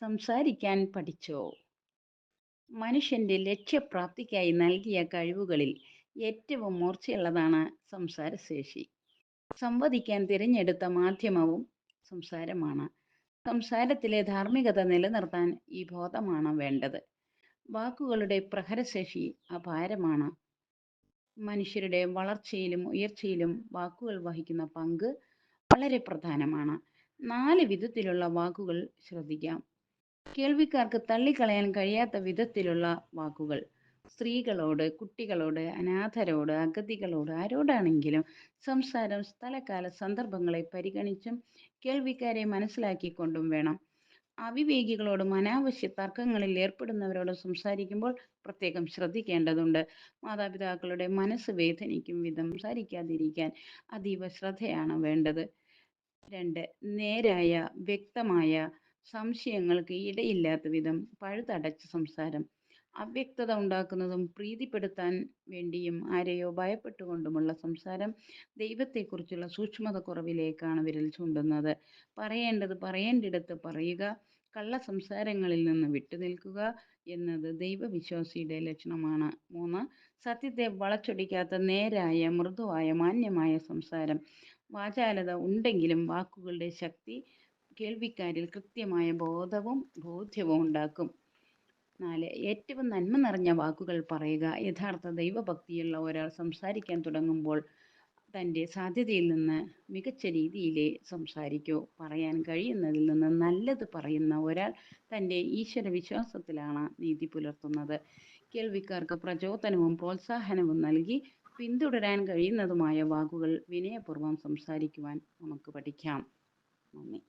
സംസാരിക്കാൻ പഠിച്ചോ? മനുഷ്യന്റെ ലക്ഷ്യപ്രാപ്തിക്കായി നൽകിയ കഴിവുകളിൽ ഏറ്റവും മൂർച്ചയുള്ളതാണ് സംസാരശേഷി. സംവദിക്കാൻ തിരഞ്ഞെടുത്ത മാധ്യമവും സംസാരമാണ്. സംസാരത്തിലെ ധാർമ്മികത നിലനിർത്താൻ ഈ ബോധമാണ് വേണ്ടത്. വാക്കുകളുടെ പ്രഹരശേഷി അപാരമാണ്. മനുഷ്യരുടെ വളർച്ചയിലും ഉയർച്ചയിലും വാക്കുകൾ വഹിക്കുന്ന പങ്ക് വളരെ പ്രധാനമാണ്. നാല് വിധത്തിലുള്ള വാക്കുകൾ ശ്രദ്ധിക്കാം. കേൾവിക്കാർക്ക് തള്ളിക്കളയാൻ കഴിയാത്ത വിധത്തിലുള്ള വാക്കുകൾ. സ്ത്രീകളോട് കുട്ടികളോട് അനാഥരോട് അഗതികളോട് ആരോടാണെങ്കിലും സംസാരം സ്ഥലകാല സന്ദർഭങ്ങളെ പരിഗണിച്ചും കേൾവിക്കാരെ മനസ്സിലാക്കിക്കൊണ്ടും വേണം. അവിവേകികളോടും അനാവശ്യ തർക്കങ്ങളിൽ ഏർപ്പെടുന്നവരോടും സംസാരിക്കുമ്പോൾ പ്രത്യേകം ശ്രദ്ധിക്കേണ്ടതുണ്ട്. മാതാപിതാക്കളുടെ മനസ്സ് വേദനിക്കും വിധം സംസാരിക്കാതിരിക്കാൻ അതീവ ശ്രദ്ധയാണ് വേണ്ടത്. രണ്ട് നേരായ വ്യക്തമായ സംശയങ്ങൾക്ക് ഇടയില്ലാത്ത വിധം പഴുതടച്ച സംസാരം അവ്യക്തത ഉണ്ടാക്കുന്നതും പ്രീതിപ്പെടുത്താൻ വേണ്ടിയും ആരെയോ ഭയപ്പെട്ടുകൊണ്ടുമുള്ള സംസാരം ദൈവത്തെക്കുറിച്ചുള്ള സൂക്ഷ്മത കുറവിലേക്കാണ് വിരൽ ചൂണ്ടുന്നത്. പറയേണ്ടത് പറയേണ്ടിടത്ത് പറയുക കള്ള സംസാരങ്ങളിൽ നിന്ന് വിട്ടുനിൽക്കുക എന്നത് ദൈവവിശ്വാസിയുടെ ലക്ഷണമാണ്. മൂന്ന് സത്യത്തെ വളച്ചൊടിക്കാത്ത നേരായ മൃദുവായ മാന്യമായ സംസാരം. വാചാലത ഉണ്ടെങ്കിലും വാക്കുകളുടെ ശക്തി കേൾവിക്കാരിൽ കൃത്യമായ ബോധവും ബോധ്യവും ഉണ്ടാക്കും. നാല് ഏറ്റവും നന്മ നിറഞ്ഞ വാക്കുകൾ പറയുക. യഥാർത്ഥ ദൈവഭക്തിയുള്ള ഒരാൾ സംസാരിക്കാൻ തുടങ്ങുമ്പോൾ തന്റെ സാധ്യതയിൽ നിന്ന് മികച്ച രീതിയിലേ സംസാരിക്കൂ. പറയാൻ കഴിയുന്നതിൽ നിന്ന് നല്ലത് പറയുന്ന ഒരാൾ തന്റെ ഈശ്വര വിശ്വാസത്തിലാണ് നീതി പുലർത്തുന്നത്. കേൾവിക്കാർക്ക് പ്രചോദനവും പ്രോത്സാഹനവും നൽകി പിന്തുടരാൻ കഴിയുന്നതുമായ വാക്കുകൾ വിനയപൂർവം സംസാരിക്കുവാൻ നമുക്ക് പഠിക്കാം. നന്ദി.